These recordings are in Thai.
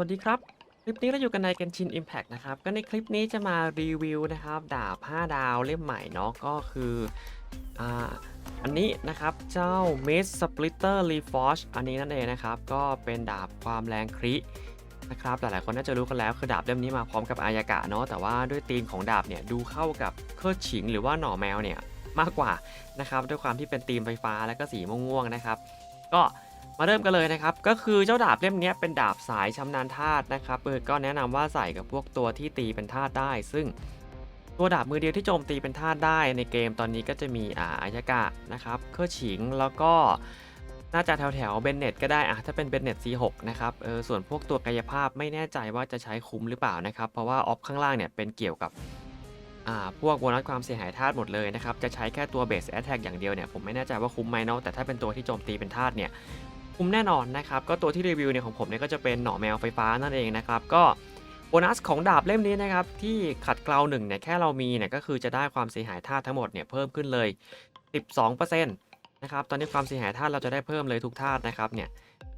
วัสดีครับ คลิปนี้เราอยู่กันใน Genshin Impact นะครับ ก็ในคลิปนี้จะมารีวิวนะครับ ดาบ 5 ดาวเล่มใหม่เนาะก็คืออ่าอันนี้นะครับเจ้า Mist Splitter Reforge อันนี้นั่นเองนะครับ ก็เป็นดาบความแรงครินะครับหลายๆคนน่าจะรู้กันแล้วคือดาบเล่มนี้มาพร้อมกับอายากะเนาะแต่ว่าด้วยธีมของดาบเนี่ยดูเข้ากับเครือฉิงหรือว่าหน่อแมวเนี่ยมากกว่านะครับด้วยความที่เป็นธีมไฟฟ้าและก็สีม่วงๆนะครับ ก็ มาเริ่มกันเลยนะครับ ก็คือเจ้าดาบเล่มนี้เป็นดาบสายชำนาญธาตุนะครับเออก็แนะนำว่าใส่กับพวกตัวที่ตีเป็นธาตุได้ ซึ่งตัวดาบมือเดียวที่โจมตีเป็นธาตุได้ในเกมตอนนี้ก็จะมีอ่าอายากะนะครับเครือฉิงแล้วก็น่าจะแถวแถวเบนเน็ตก็ได้อะถ้าเป็นเบนเน็ต C6 นะครับเออส่วนพวกตัวกายภาพไม่แน่ใจว่าจะใช้คุ้มหรือเปล่านะครับ เพราะว่าออฟข้างล่างเนี่ยเป็นเกี่ยวกับอ่าพวกโบนัสความเสียหายธาตุหมดเลยนะครับ จะใช้แค่ตัวเบสแอตแทกอย่างเดียวเนี่ยผมไม่แน่ใจว่าคุ้มไหมเนาะแต่ถ้าเป็นตัวที่โจมตีเป็นธาตุเนี่ย คุ้มแน่นอนนะครับก็ตัวที่รีวิวเนี่ยของผมเนี่ยก็จะเป็นหน่อแมวไฟฟ้านั่นเองนะครับก็โบนัสของดาบเล่มนี้นะครับที่ขัดเกลาหนึ่งเนี่ยแค่เรามีเนี่ยก็คือจะได้ความเสียหายธาตุทั้งหมดเนี่ยเพิ่มขึ้นเลย 12%นะครับตอนนี้ความเสียหายธาตุเราจะได้เพิ่มเลยทุกธาตุนะครับเนี่ย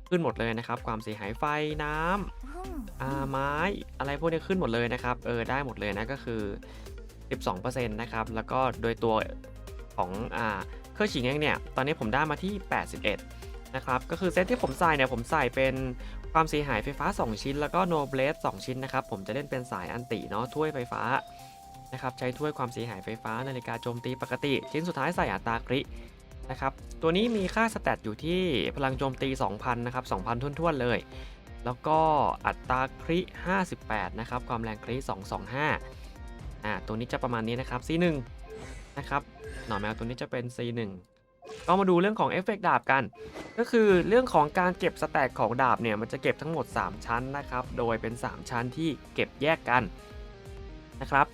ขึ้นหมดเลยนะครับความเสียหายไฟน้ำอาไม้อะไรพวกนี้ขึ้นหมดเลยนะครับเออได้หมดเลยนะก็คือ 12%นะครับแล้วก็โดยตัวของอ่าเครื่องฉีกเองเนี่ยตอนนี้ผมได้มาที่ 81 นะครับก็คือเซตที่ผมใส่เนี่ยผมใส่เป็นความเสียหายไฟฟ้า 2 ชิ้น แล้วก็โนเบลส2ชิ้นนะครับผมจะเล่นเป็นสายอันติเนาะถ้วยไฟฟ้านะครับใช้ถ้วยความเสียหายไฟฟ้านาฬิกาโจมตีปกติ ชิ้นสุดท้ายใส่อัตรากรินะครับตัวนี้มีค่าสแตทอยู่ที่พลังโจมตี 2,000นะครับ2,000ทุ่นๆเลย แล้วก็อัตราคริ58นะครับความแรงคริ225อ่าตัวนี้จะประมาณนี้นะครับ C1 นะครับหน่อแมวตัวนี้จะเป็น C1 เรามาดูเรื่องของเอฟเฟกต์ดาบกัน ก็คือเรื่องของการเก็บสแต็กของดาบเนี่ยมันจะเก็บทั้งหมด 3 ชั้นนะครับ โดยเป็น 3 ชั้นที่เก็บแยกกันนะครับ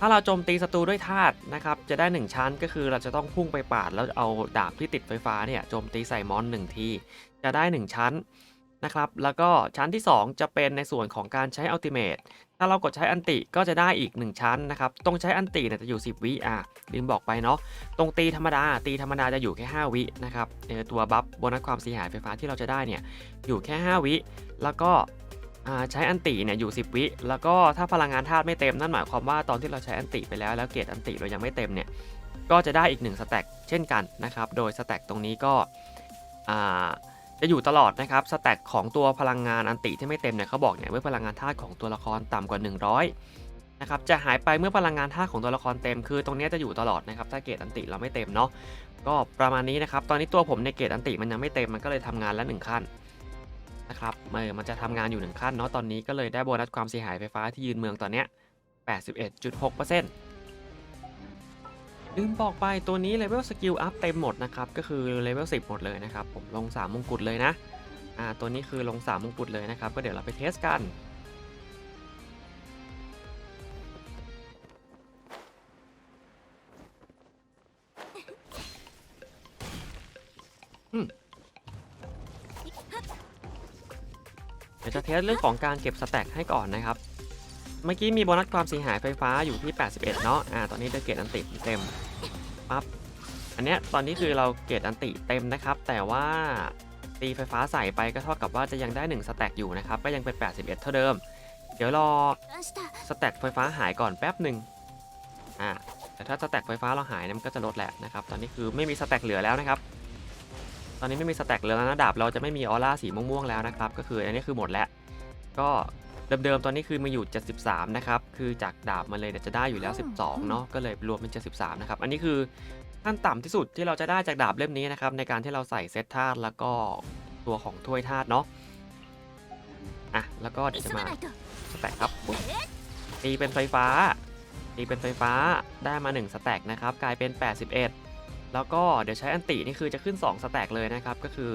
ถ้าเราโจมตีศัตรูด้วยธาตุนะครับ จะได้ 1 ชั้นก็คือเราจะต้องพุ่งไปปาดแล้วเอาดาบที่ติดไฟฟ้าเนี่ยโจมตีใส่มอน 1 ที จะได้ 1 ชั้น นะครับ แล้วก็ชั้นที่ 2 จะเป็นในส่วนของการใช้อัลติเมทถ้าเรากดใช้อันติก็จะได้อีก 1 ชั้นนะครับ ตรงใช้อันติเนี่ยจะอยู่ 10 วิอะลืมบอกไปเนาะ ตรงตีธรรมดา ตีธรรมดาจะอยู่แค่ 5 วินะครับเออตัวบัฟโบนัสความเสียหายไฟฟ้าที่เราจะได้เนี่ยอยู่แค่ 5 วิ แล้วก็ใช้อันติเนี่ยอยู่ 10 วิ แล้วก็ถ้าพลังงานธาตุไม่เต็มนั่นหมายความว่าตอนที่เราใช้อันติไปแล้วแล้วเกรดอันติเรายังไม่เต็มเนี่ยก็จะได้อีก1สแต็กเช่นกันนะครับ โดยสแต็กตรงนี้ก็อ่า จะอยู่ตลอดนะครับสแต็กของตัวพลังงานอันติที่ไม่เต็มเนี่ยเขาบอกเนี่ยเมื่อพลังงานธาตุของตัวละครต่ำกว่า 100นะครับจะหายไปเมื่อพลังงานธาตุของตัวละครเต็มคือ ตรงนี้จะอยู่ตลอดนะครับถ้าเกรดอันติเราไม่เต็มเนาะก็ประมาณนี้นะครับตอนนี้ตัวผมในเกรดอันติมันยังไม่เต็มมันก็เลยทำงานละหนึ่งขั้นนะครับเออมันจะทำงานอยู่หนึ่งขั้นเนาะตอนนี้ก็เลยได้โบนัสความเสียหายไฟฟ้าที่ยืนเมืองตอนเนี้ย81.6% ลืมบอกไปตัวนี้เลเวลสกิลอัพเต็มหมดนะครับก็คือเลเวล10 หมดเลยนะครับผมลง 3 มงกุฎเลยนะอ่าตัวนี้คือลง 3 มงกุฎเลยนะครับ ก็เดี๋ยวเราไปเทสกันเดี๋ยวจะเทสเรื่องของการเก็บสแต็กให้ก่อนนะครับ เมื่อกี้มีโบนัสความเสียหายไฟฟ้าอยู่ที่ 81 เนาะ อ่า ตอนนี้ได้เกรดอันติดเต็ม ปั๊บอันเนี้ยตอนนี้คือเราเกรดอันติเต็มนะครับ แต่ว่าตีไฟฟ้าใส่ไปก็เท่ากับว่าจะยังได้1สแต็กอยู่นะครับ ก็ยังเป็น 81 เท่าเดิม เดี๋ยวรอสแต็กไฟฟ้าหายก่อนแป๊บหนึ่งอ่าแต่ถ้าสแต็กไฟฟ้าเราหายเนี่ยมันก็จะลดแหละนะครับ ตอนนี้คือไม่มีสแต็กเหลือแล้วนะครับ ตอนนี้ไม่มีสแต็กเหลือแล้วนะดาบเราจะไม่มีออร่าสีม่วงๆแล้วนะครับ ก็คืออันนี้คือหมดแล้ว ก็ เดิมๆตอนนี้คือมาอยู่ 73 นะครับ คือจากดาบมาเลยเนี่ยจะได้อยู่แล้ว 12 เนาะก็เลยรวมเป็น 73 นะครับ อันนี้คือขั้นต่ำที่สุดที่เราจะได้จากดาบเล่มนี้นะครับ ในการที่เราใส่เซตธาตุแล้วก็ตัวของถ้วยธาตุเนาะอะแล้วก็เดี๋ยวจะมาสแต็กครับปุ๊บตีเป็นไฟฟ้าตีเป็นไฟฟ้าได้มา 1 สแต็กนะครับ กลายเป็น 81แล้วก็เดี๋ยวใช้อันตินี่คือจะขึ้น 2 สแต็กเลยนะครับ ก็คือ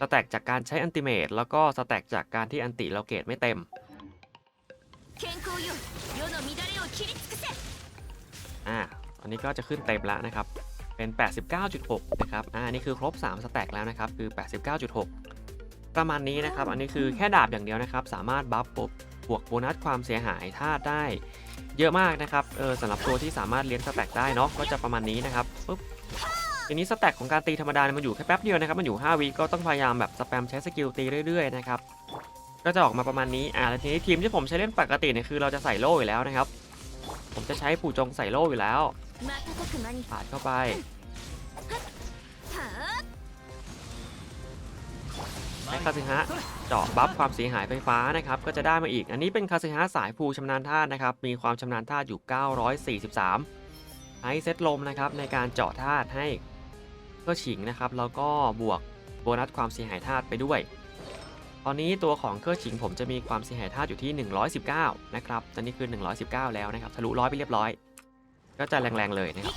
สแต็กจากการใช้อันติเมตแล้วก็สแต็กจากการที่อันติเราเกรดไม่เต็ม อ่าอันนี้ก็จะขึ้นเต็มแล้วนะครับ เป็น 89.6 นะครับอ่านี่คือครบ 3 สแต็กแล้วนะครับ คือ 89.6 ประมาณนี้นะครับ อันนี้คือแค่ดาบอย่างเดียวนะครับ สามารถบัฟบบวกโบนัสความเสียหายธาได้เยอะมากนะครับ เออสำหรับตัวที่สามารถเลี้ยงสแต็กได้เนาะ ก็จะประมาณนี้นะครับปุ๊บทีนี้สแต็กของการตีธรรมดาเนี่ยมันอยู่แค่แป๊บเดียวนะครับ มันอยู่ 5วิก็ต้องพยายามแบบสแปมใช้สกิลตีเรื่อยๆนะครับ ก็จะออกมาประมาณนี้อ่าแล้วทีนี้ทีมที่ผมใช้เล่นปกติเนี่ยคือเราจะใส่โล่อยู่แล้วนะครับ ผมจะใช้ปู่จงใส่โล่อยู่แล้วปาดเข้าไปใช้คาซึฮะเจาะบัฟความเสียหายไฟฟ้านะครับ ก็จะได้มาอีก อันนี้เป็นคาซึฮะสายภูชำนาญธาตุนะครับ มีความชำนาญธาตุอยู่ 943ใช้เซตลมนะครับในการเจาะธาตุให้เพื่อฉิงนะครับ แล้วก็บวกโบนัสความเสียหายธาตุไปด้วย ตอนนี้ตัวของเครื่องชิงผมจะมีความเสียหายธาตุอยู่ที่ 119 นะครับ ตอนนี้คือ 119 แล้วนะครับ ทะลุร้อยไปเรียบร้อย ก็จะแรงๆเลยนะครับ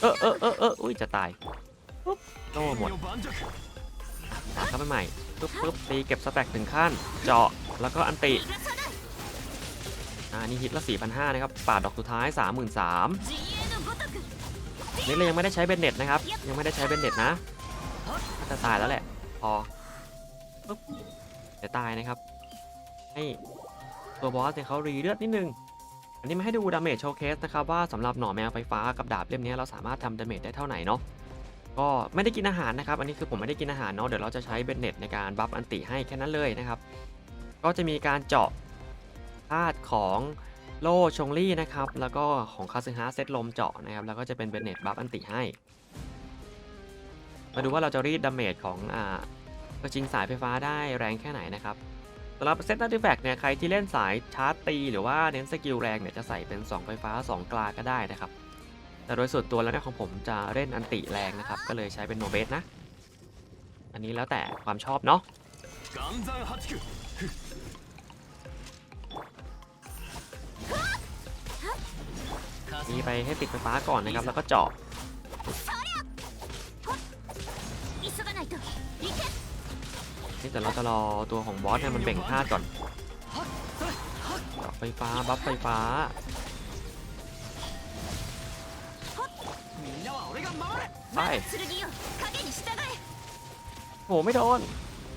เออเออเออเอออุ้ยจะตายปุ๊บโล่หมดหาเข้าไปใหม่ปุ๊บปุ๊บตีเก็บสแต็กถึงขั้น เจาะ แล้วก็อันติ อ่า นี่ฮิตละ 4,500 นะครับ ป่าดอกสุดท้าย 33,000นี่เรายังไม่ได้ใช้เบนเน็ตนะครับ ยังไม่ได้ใช้เบนเน็ตนะ จะตายแล้วแหละ พอปึ๊บจะตายนะครับ ให้ตัวบอสเนี่ยเขารีเลือดนิดนึง อันนี้มาให้ดูดาเมจโชว์เคสนะครับว่าสำหรับหน่อแมวไฟฟ้ากับดาบเล่มนี้เราสามารถทำดาเมจได้เท่าไหร่เนาะก็ไม่ได้กินอาหารนะครับ อันนี้คือผมไม่ได้กินอาหารเนาะเดี๋ยวเราจะใช้เบนเน็ตในการบัฟอันติให้แค่นั้นเลยนะครับ ก็จะมีการเจาะธาตุของโลชงลี่นะครับ แล้วก็ของคาซึฮะเซตลมเจาะนะครับ แล้วก็จะเป็นเบนเน็ตบัฟอันติให้ มาดูว่าเราจะรีดดาเมจของอ่ากระชิงสายไฟฟ้าได้แรงแค่ไหนนะครับสำหรับเซตอาร์ติแฟกต์เนี่ยใครที่เล่นสายชาร์ตตี หรือว่าเน้นสกิลแรงเนี่ยจะใส่เป็น 2 ไฟฟ้า 2 กลาก็ได้นะครับ แต่โดยส่วนตัวแล้วเนี่ยของผมจะเล่นอันติแรงนะครับ ก็เลยใช้เป็นโนเบสนะ อันนี้แล้วแต่ความชอบเนาะมีไปให้ติดไฟฟ้าก่อนนะครับ แล้วก็เจาะ นี่แต่เราจะรอตัวของบอสเนี่ยมันเบ่งท่าก่อนไฟฟ้า บัฟไฟฟ้า ไปโหไม่โดน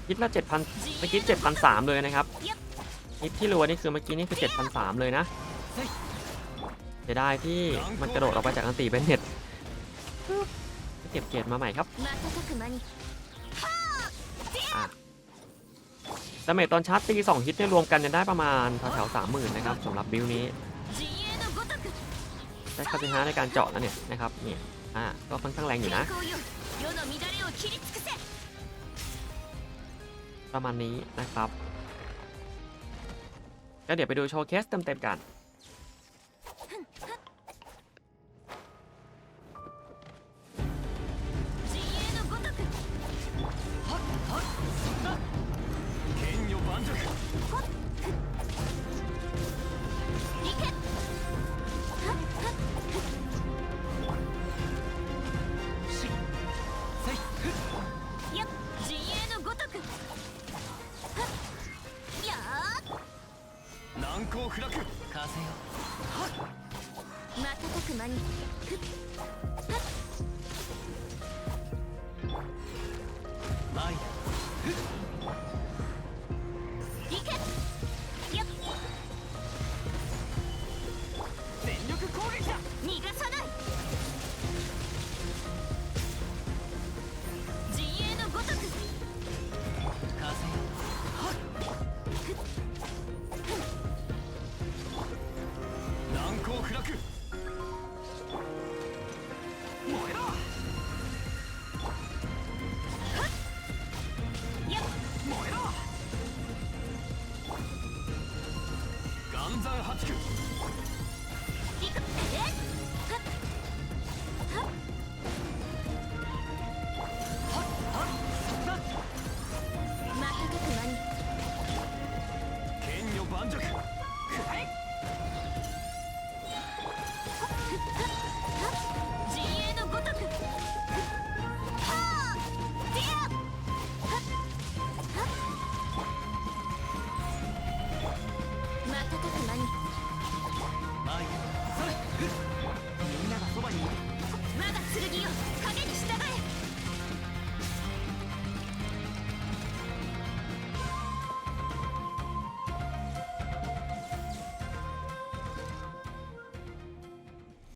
คิดละเจ็ดพันเมื่อกี้เจ็ดพันสามเลยนะครับคิดที่รัวนี่คือเมื่อกี้นี่คือเจ็ดพันสามเลยนะจะได้ที่มันกระโดดออกไปจากอันตีเป็นเห็ดเก็บเกียรมาใหม่ครับ ดาเมจตอนชาร์จตีสองฮิตเนี่ยรวมกันจะได้ประมาณแถวๆสามหมื่นนะครับสำหรับบิลนี้ได้คาสิฮาในการเจาะนะเนี่ยนะครับเนี่ยอ่าก็ค่อนข้างแรงอยู่นะ ประมาณนี้นะครับก็เดี๋ยวไปดูโชว์เคสเต็มๆกัน 難攻不落風よ瞬く間にふっ。ふっ前だふっ。